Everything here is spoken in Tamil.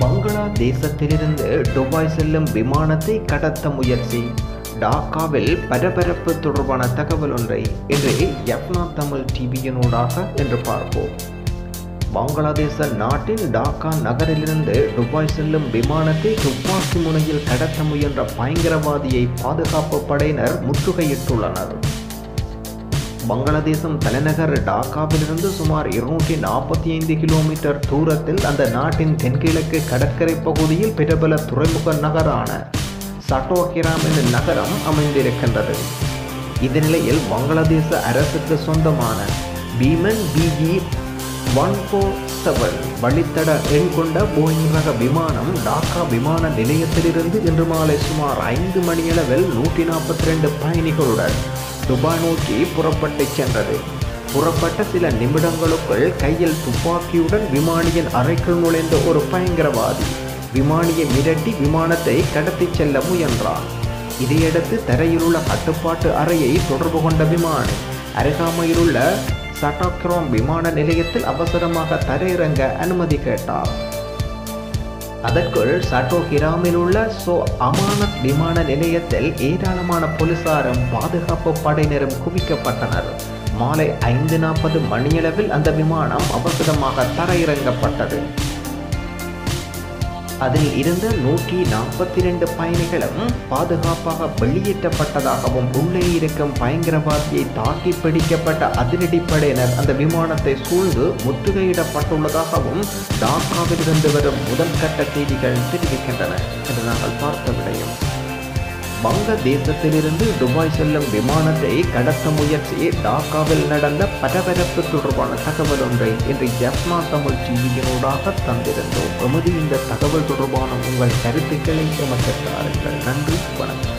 பங்களாதேசத்திலிருந்து துபாய் செல்லும் விமானத்தை கடத்த முயற்சி. டாக்காவில் பரபரப்பு தொடர்பான தகவல் ஒன்றை இன்றைய யப்னா தமிழ் டிவியினூடாக என்று பார்ப்போம். பங்களாதேச நாட்டின் டாக்கா நகரிலிருந்து துபாய் செல்லும் விமானத்தை துப்பாக்கி முனையில் கடத்த முயன்ற பயங்கரவாதியை பாதுகாப்பு படையினர் முற்றுகையிட்டுள்ளனர். வங்களாதேசம் தலைநகர் டாக்காவிலிருந்து சுமார் இருநூற்றி நாற்பத்தி ஐந்து கிலோமீட்டர் தூரத்தில் அந்த நாட்டின் தென்கிழக்கு கடற்கரை பகுதியில் பிரபல துறைமுக நகரான சட்டோகிராம் என்ற நகரம் அமைந்திருக்கின்றது. இதனிலையில் வங்களாதேச அரசுக்கு சொந்தமான Biman BG one four seven வழித்தட எண் கொண்ட போயிங் ரக விமானம் டாக்கா விமான நிலையத்திலிருந்து இன்று மாலை சுமார் ஐந்து மணியளவில் நூற்றி நாற்பத்தி ரெண்டு பயணிகளுடன் துபாய் நோக்கி புறப்பட்டு சென்றது. புறப்பட்ட சில நிமிடங்களுக்குள் கையில் துப்பாக்கியுடன் விமானியின் அறைக்குள் நுழைந்த ஒரு பயங்கரவாதி விமானியை மிரட்டி விமானத்தை கடத்திச் செல்ல முயன்றான். இதையடுத்து தரையிலுள்ள கட்டுப்பாட்டு அறையை தொடர்பு கொண்ட விமானி அருகாமையிலுள்ள சட்டாக்ரோம் விமான நிலையத்தில் அவசரமாக தரையிறங்க அனுமதி கேட்டார் அதற்குள் சட்டோ கிராமில் உள்ள சோ அமானத் விமான நிலையத்தில் ஏராளமான போலீசாரும் பாதுகாப்பு படையினரும் குவிக்கப்பட்டனர். மாலை ஐந்து நாற்பது மணியளவில் அந்த விமானம் அவசரமாக தரையிறங்கப்பட்டது. அதில் இருந்த நூற்றி நாற்பத்தி இரண்டு பயணிகளும் பாதுகாப்பாக வெளியேற்றப்பட்டதாகவும் உள்ளே இருக்கும் பயங்கரவாதியை தாக்கி பிடிக்கப்பட்ட அதிரடிப்படையினர் அந்த விமானத்தை சூழ்ந்து முற்றுகையிடப்பட்டுள்ளதாகவும் டாக்காவிலிருந்து வரும் முதற்கட்ட செய்திகள் தெரிவிக்கின்றன என்று நாங்கள் பார்த்த விடையும். வங்கதேசத்திலிருந்து துபாய் செல்லும் விமானத்தை கடத்த முயற்சி டாக்காவில் நடந்த பரபரப்பு தொடர்பான தகவல் ஒன்றை இன்று ஜப்மா தமிழ் டிவியினூடாக தந்திருந்தோம். எமது இந்த தகவல் தொடர்பான உங்கள் கருத்துக்களை எமக்கு தாருங்கள். நன்றி வணக்கம்.